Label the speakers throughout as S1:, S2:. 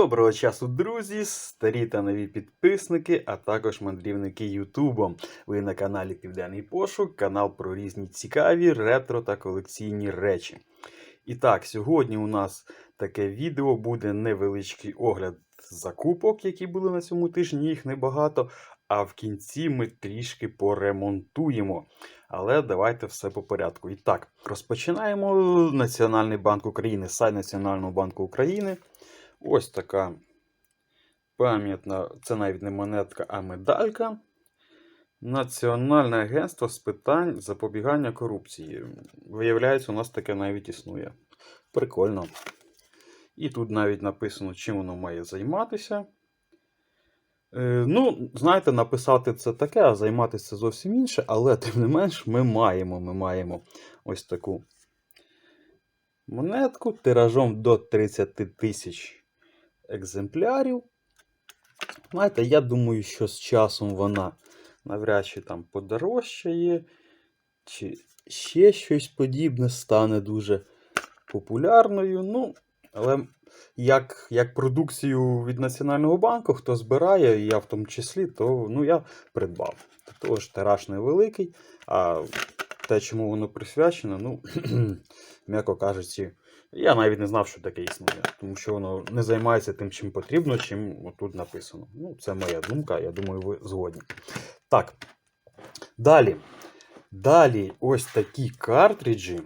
S1: Доброго часу, друзі, старі та нові підписники, а також мандрівники Ютубом. Ви на каналі Південний Пошук, канал про різні цікаві ретро та колекційні речі. І так, сьогодні у нас таке відео буде невеличкий огляд закупок, які були на цьому тижні, їх небагато. А в кінці ми трішки поремонтуємо. Але давайте все по порядку. І так, розпочинаємо Національний банк України, сайт Національного банку України. Ось така пам'ятна, це навіть не монетка, а медалька. Національне агентство з питань запобігання корупції. Виявляється, у нас таке навіть існує. Прикольно. І тут навіть написано, чим воно має займатися. Е, ну, знаєте, написати це таке, а займатися зовсім інше, але тим не менш ми маємо, ми маємо ось таку монетку тиражом до 30 тисяч екземплярів. Знаєте, я думаю, що з часом вона навряд чи там подорожчає, чи ще щось подібне стане дуже популярною. Ну, але як як продукцію від Національного банку, хто збирає, і я в тому числі, то ну, я придбав. Тож тираж невеликий, а те, чому воно присвячено, ну, м'яко кажучи, я навіть не знав, що таке існує, тому що воно не займається тим, чим потрібно, чим тут написано. Ну, це моя думка, я думаю, ви згодні. Так. Далі. Далі ось такі картриджі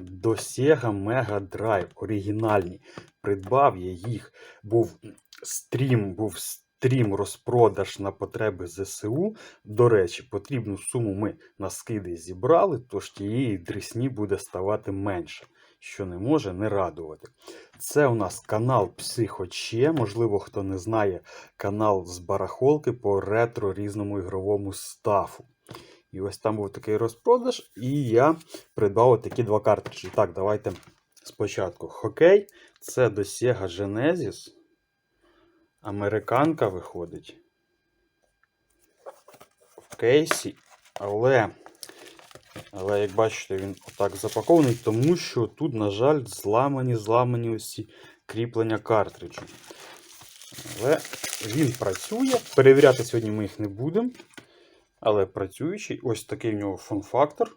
S1: до Sega Mega Drive оригінальні. Придбав я їх. Був стрім, був стрім розпродаж на потреби ЗСУ. До речі, потрібну суму ми на скиди зібрали, тож тієї дресні буде ставати менше що не може не радувати. Це у нас канал Психоче. Можливо, хто не знає, канал з барахолки по ретро різному ігровому стафу. І ось там був такий розпродаж, і я придбав такі два картриджі. Так, давайте спочатку. Хокей. Це до Sega Genesis. Американка виходить. В кейсі. Але але, як бачите, він отак запакований, тому що тут, на жаль, зламані зламані ось кріплення картриджу. Але він працює. Перевіряти сьогодні ми їх не будемо. Але працюючий, ось такий в нього фон-фактор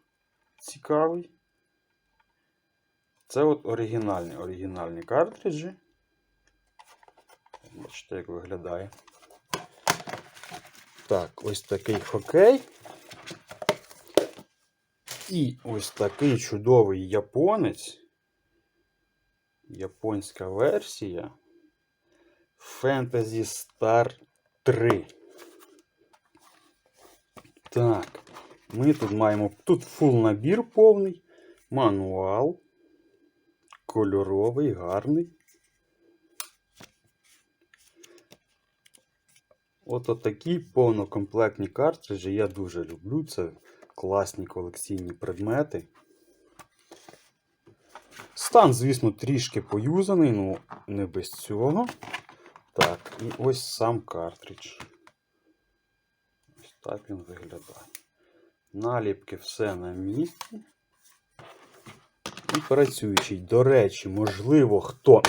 S1: цікавий. Це от оригінальні оригінальні картриджі. Бачите, як виглядає. Так, ось такий хокей. І ось такий чудовий японець. Японська версія Fantasy Star 3. Так, ми тут маємо тут фул набір повний, мануал, кольоровий, гарний. От такі повнокомплектні картриджі я дуже люблю. Це класні колекційні предмети. Стан, звісно, трішки поюзаний, ну не без цього. Так, і ось сам картридж. Ось так він виглядає. Наліпки все на місці. І працюючий. До речі, можливо, хто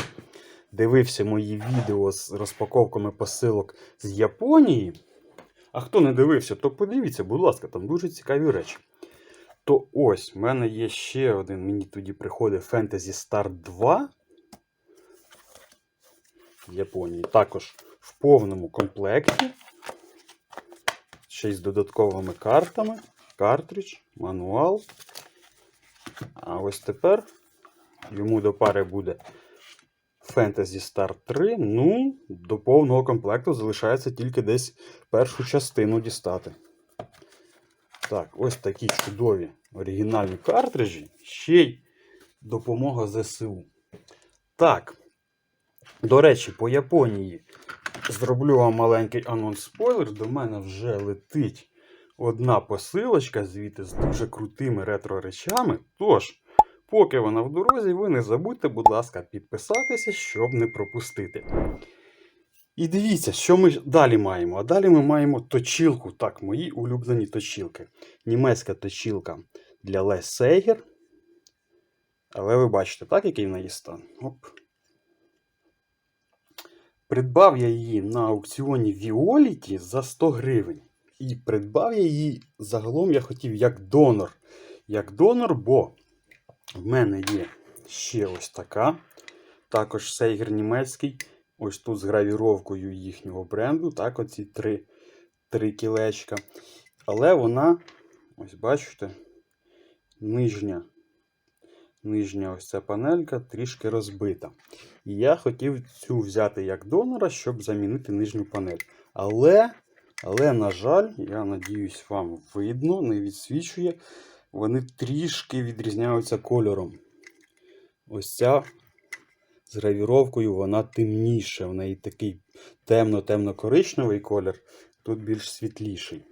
S1: дивився мої відео з розпаковками посилок з Японії. А хто не дивився, то подивіться, будь ласка, там дуже цікаві речі. То ось, в мене є ще один, мені тоді приходить Fantasy Star 2 в Японії. Також в повному комплекті. Ще й з додатковими картами. Картридж, мануал. А ось тепер йому до пари буде Fantasy Star 3. Ну, до повного комплекту залишається тільки десь першу частину дістати. Так, ось такі чудові оригінальні картриджі. Ще й допомога ЗСУ. Так. До речі, по Японії зроблю вам маленький анонс-спойлер. До мене вже летить одна посилочка звідти з дуже крутими ретро-речами. Тож. Поки вона в дорозі, ви не забудьте, будь ласка, підписатися, щоб не пропустити. І дивіться, що ми далі маємо. А далі ми маємо точілку. Так, мої улюблені точілки. Німецька точілка для Лес Сейгер. Але ви бачите, так, який в неї стан. Оп. Придбав я її на аукціоні Віоліті за 100 гривень. І придбав я її загалом я хотів як донор. Як донор, бо в мене є ще ось така. Також сейгер німецький. Ось тут з гравіровкою їхнього бренду. Так, оці три, три кілечка. Але вона, ось бачите, нижня. Нижня ось ця панелька трішки розбита. І я хотів цю взяти як донора, щоб замінити нижню панель. Але, але, на жаль, я надіюсь, вам видно, не відсвічує. Вони трішки відрізняються кольором. Ось ця з гравіровкою вона темніша. В неї такий темно-темно-коричневий колір, тут більш світліший.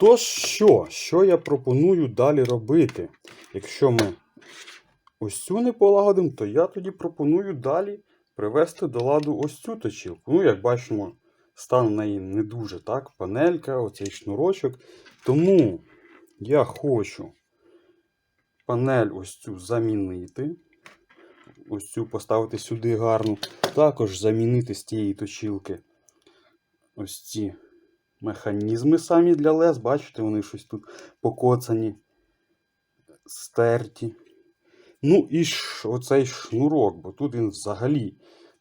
S1: Тож що? Що я пропоную далі робити? Якщо ми ось цю не полагодимо, то я тоді пропоную далі привести до ладу ось цю точилку. Ну, як бачимо, стан в неї не дуже так. Панелька, оцей шнурочок. Тому я хочу панель ось цю замінити. Ось цю поставити сюди гарну. Також замінити з тієї точилки ось ці механізми самі для лез. Бачите, вони щось тут покоцані, стерті. Ну і ж оцей шнурок, бо тут він взагалі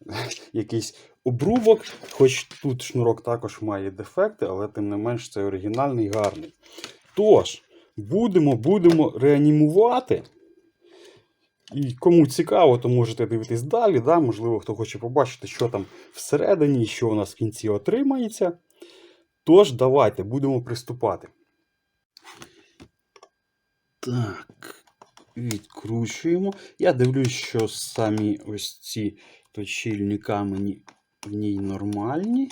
S1: якийсь обрубок, хоч тут шнурок також має дефекти, але тим не менш це оригінальний гарний. Тож, будемо, будемо реанімувати. І кому цікаво, то можете дивитись далі. Да? Можливо, хто хоче побачити, що там всередині, що у нас в кінці отримається. Тож, давайте будемо приступати. Так, відкручуємо. Я дивлюсь, що самі ось ці точильні камені в ній нормальні.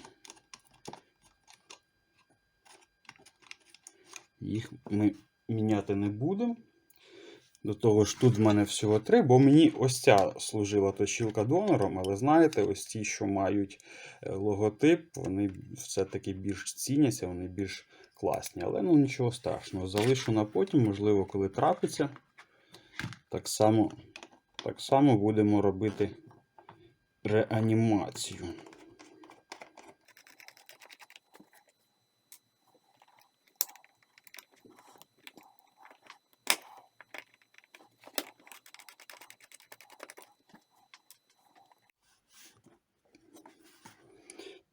S1: Їх ми міняти не будемо. До того ж, тут в мене всього три, бо мені ось ця служила точилка донором, але знаєте, ось ті, що мають е, логотип, вони все-таки більш ціняться, вони більш класні. Але ну нічого страшного. Залишу на потім, можливо, коли трапиться. Так само, так само будемо робити реанімацію.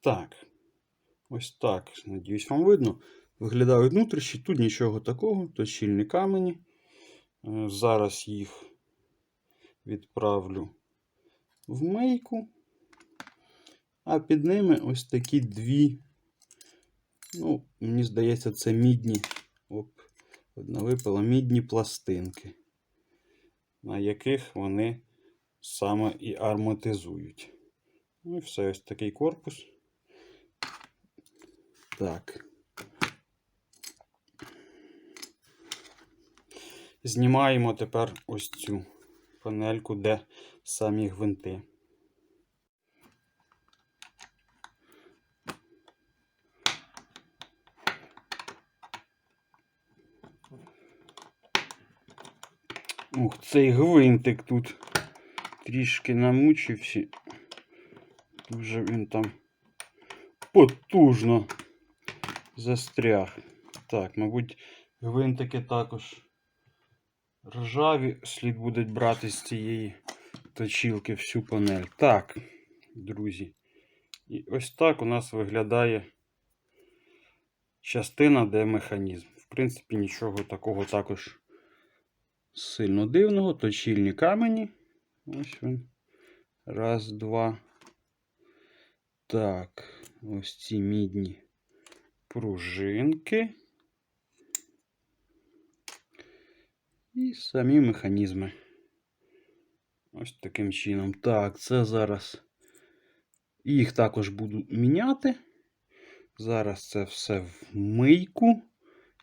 S1: Так, ось так. Надіюсь, вам видно. Виглядають внутрішні, тут нічого такого, точильні камені. Е, Зараз їх відправлю в мийку. А під ними ось такі дві. Ну, мені здається, це мідні. Оп, одна випала мідні пластинки, на яких вони саме і арматизують. Ну і все, ось такий корпус. Так. Знімаємо тепер ось цю панельку, де самі гвинти. Ух, цей гвинтик тут трішки намучився. Дуже він там потужно застряг. Так, мабуть, гвинтики також ржаві. Слід буде брати з цієї точілки всю панель. Так, друзі. І ось так у нас виглядає частина, де механізм. В принципі, нічого такого також сильно дивного. Точильні камені. Ось він. Раз, два. Так, ось ці мідні пружинки. І самі механізми. Ось таким чином. Так, це зараз. Їх також буду міняти. Зараз це все в мийку.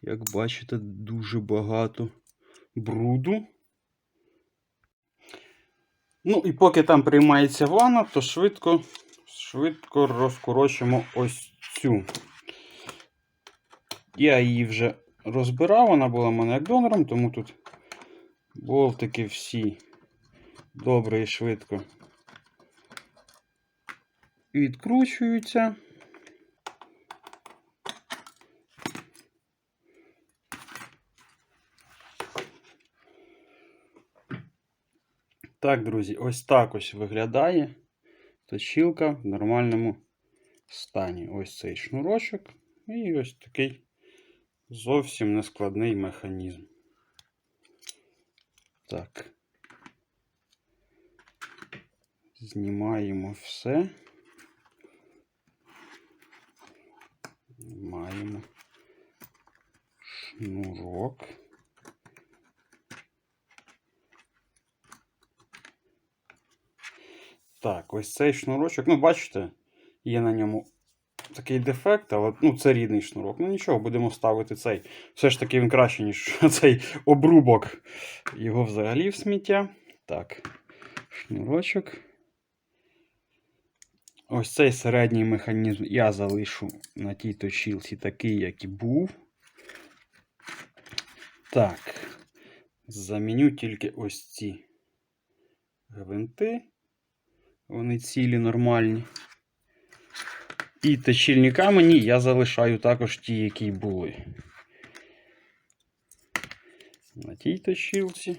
S1: Як бачите, дуже багато бруду. Ну, і поки там приймається ванна, то швидко, швидко розкорочимо ось цю. Я її вже розбирав, вона була в мене як донором, тому тут болтики всі добре і швидко відкручуються. Так, друзі, ось так ось виглядає точилка в нормальному стані. Ось цей шнурочок і ось такий зовсім нескладний механізм. Так. Знімаємо все. Маємо шнурок. Так, ось цей шнурочок. Ну, бачите, є на ньому такий дефект, але ну, це рідний шнурок. Ну нічого, будемо ставити цей. Все ж таки він краще, ніж цей обрубок. Його взагалі в сміття. Так, шнурочок. Ось цей середній механізм я залишу на тій точілці такий, як і був. Так, заміню тільки ось ці гвинти. Вони цілі, нормальні. І точильні камені я залишаю також ті, які були. На тій точилці.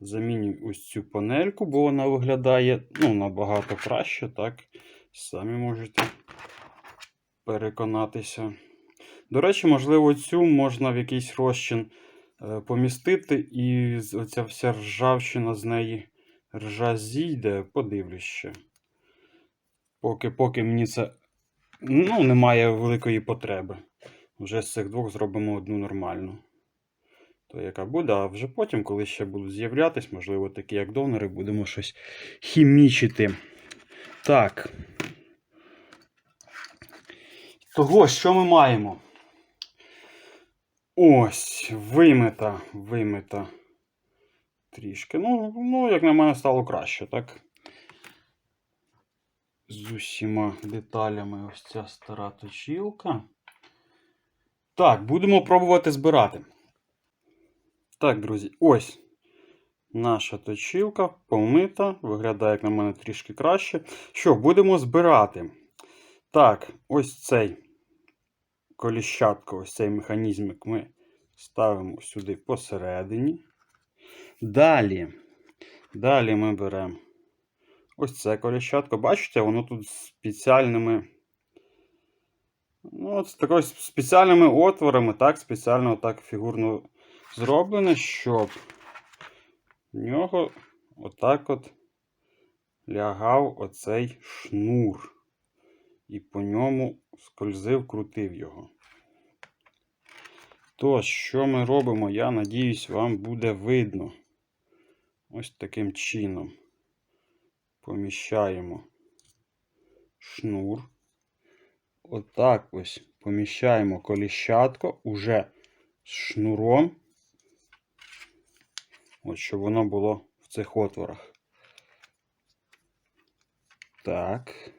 S1: Заміню ось цю панельку, бо вона виглядає ну, набагато краще, так? Самі можете переконатися. До речі, можливо, цю можна в якийсь розчин е, помістити, і оця вся ржавчина з неї ржа зійде, подивлюсь ще. Поки, поки мені це ну, немає великої потреби. Вже з цих двох зробимо одну нормальну. То яка буде, а вже потім, коли ще будуть з'являтись, можливо, такі як донори, будемо щось хімічити. Так. Того, що ми маємо? Ось, вимита, вимита. Трішки. Ну, ну, як на мене, стало краще, так? З усіма деталями ось ця стара точілка. Так, будемо пробувати збирати. Так, друзі, ось наша точилка помита. Виглядає, як на мене, трішки краще. Що, будемо збирати. Так, ось цей коліщатко, ось цей механізмик ми ставимо сюди посередині. Далі, далі ми беремо ось це коліщатко. Бачите, воно тут спеціальними. Ну, з такою спеціальними отворами, так, спеціально так фігурно зроблене, щоб в нього отак от лягав оцей шнур. І по ньому скользив, крутив його. Тож, що ми робимо, я надіюсь, вам буде видно. Ось таким чином. Поміщаємо шнур. Отак ось поміщаємо коліщатко уже з шнуром. Ось щоб воно було в цих отворах. Так.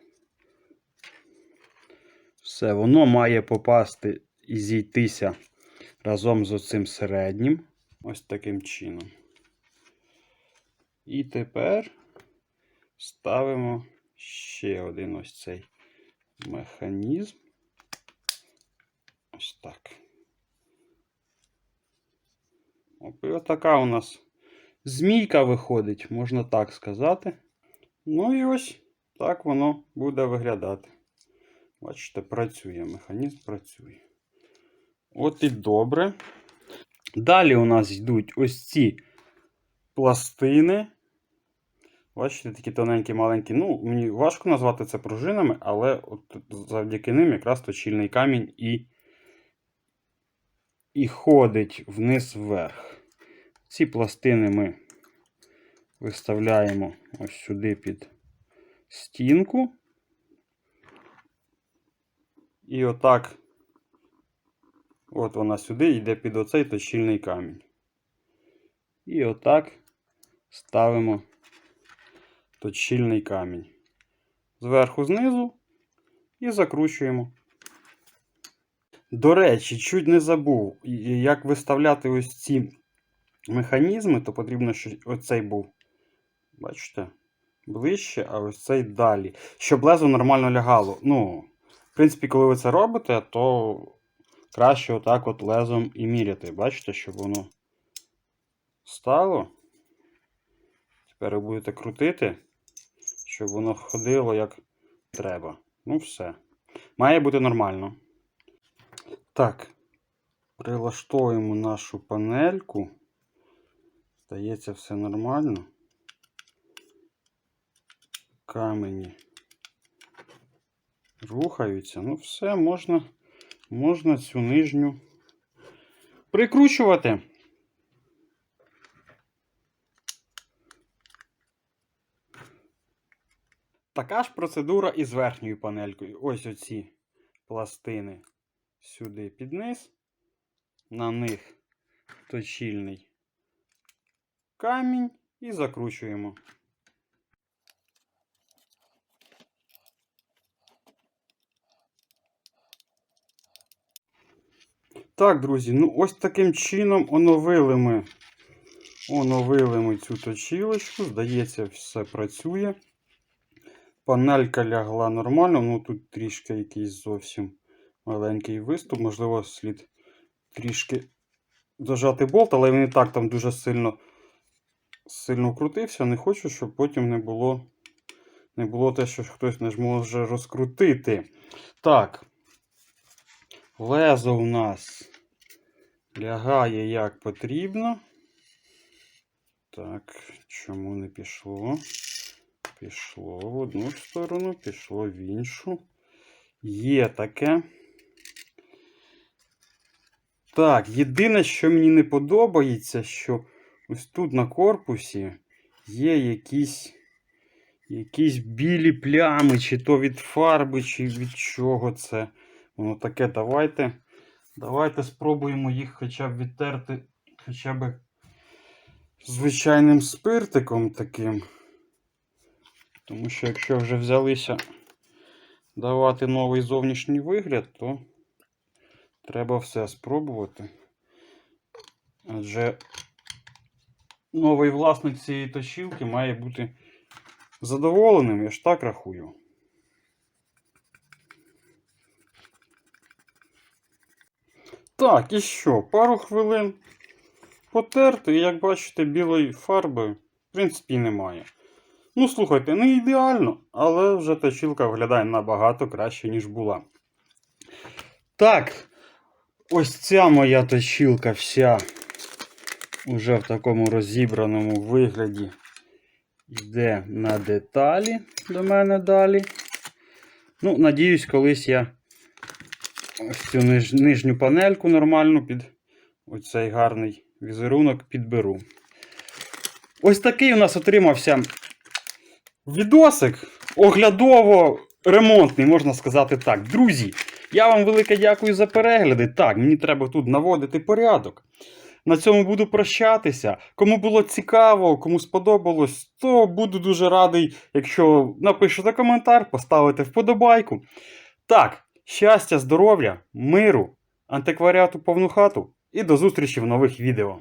S1: Все, воно має попасти і зійтися разом з оцим середнім. Ось таким чином. І тепер ставимо ще один ось цей механізм. Ось так. Оп, І отака у нас змійка виходить, можна так сказати. Ну і ось так воно буде виглядати. Бачите, працює, механізм працює. От і добре. Далі у нас йдуть ось ці пластини. Бачите, такі тоненькі, маленькі. Ну, мені важко назвати це пружинами, але от завдяки ним якраз точильний камінь і, і ходить вниз вверх. Ці пластини ми виставляємо ось сюди під стінку. І отак, от вона сюди йде під оцей точильний камінь. І отак ставимо точильний камінь. Зверху знизу і закручуємо. До речі, чуть не забув, як виставляти ось ці механізми, то потрібно, щоб оцей був, бачите, ближче, а ось цей далі. Щоб лезо нормально лягало. Ну, в принципі, коли ви це робите, то краще отак от лезом і міряти. Бачите, щоб воно стало. Тепер ви будете крутити, щоб воно ходило як треба. Ну, все. Має бути нормально. Так. Прилаштовуємо нашу панельку. Здається, все нормально. Камені рухаються. Ну, все, можна, можна цю нижню прикручувати. Така ж процедура і з верхньою панелькою. Ось оці пластини сюди під низ. На них точильний камінь і закручуємо. Так, друзі, ну ось таким чином оновили ми. Оновили ми цю точилочку. Здається, все працює. Панелька лягла нормально, ну тут трішки якийсь зовсім маленький виступ. Можливо, слід трішки дожати болт, але він і так там дуже сильно сильно крутився. Не хочу, щоб потім не було не було те, що хтось не зможе розкрутити. Так. Лезо у нас лягає як потрібно. Так, чому не пішло? Пішло в одну сторону, пішло в іншу. Є таке. Так, єдине, що мені не подобається, що ось тут на корпусі є якісь, якісь білі плями, чи то від фарби, чи від чого це. Воно таке, давайте. Давайте спробуємо їх хоча б відтерти хоча б звичайним спиртиком таким. Тому що якщо вже взялися давати новий зовнішній вигляд, то треба все спробувати. Адже новий власник цієї точілки має бути задоволеним, я ж так рахую. Так, і що? Пару хвилин потерти, і як бачите, білої фарби, в принципі, немає. Ну, слухайте, не ідеально, але вже точилка виглядає набагато краще, ніж була. Так, ось ця моя точилка вся уже в такому розібраному вигляді йде на деталі до мене далі. Ну, надіюсь, колись я ось цю ниж, нижню панельку нормальну під оцей гарний візерунок підберу. Ось такий у нас отримався відосик оглядово ремонтний, можна сказати так. Друзі, я вам велике дякую за перегляди. Так, мені треба тут наводити порядок. На цьому буду прощатися. Кому було цікаво, кому сподобалось, то буду дуже радий, якщо напишете коментар, поставите вподобайку. Так, щастя, здоров'я, миру, антикваріату повну хату і до зустрічі в нових відео.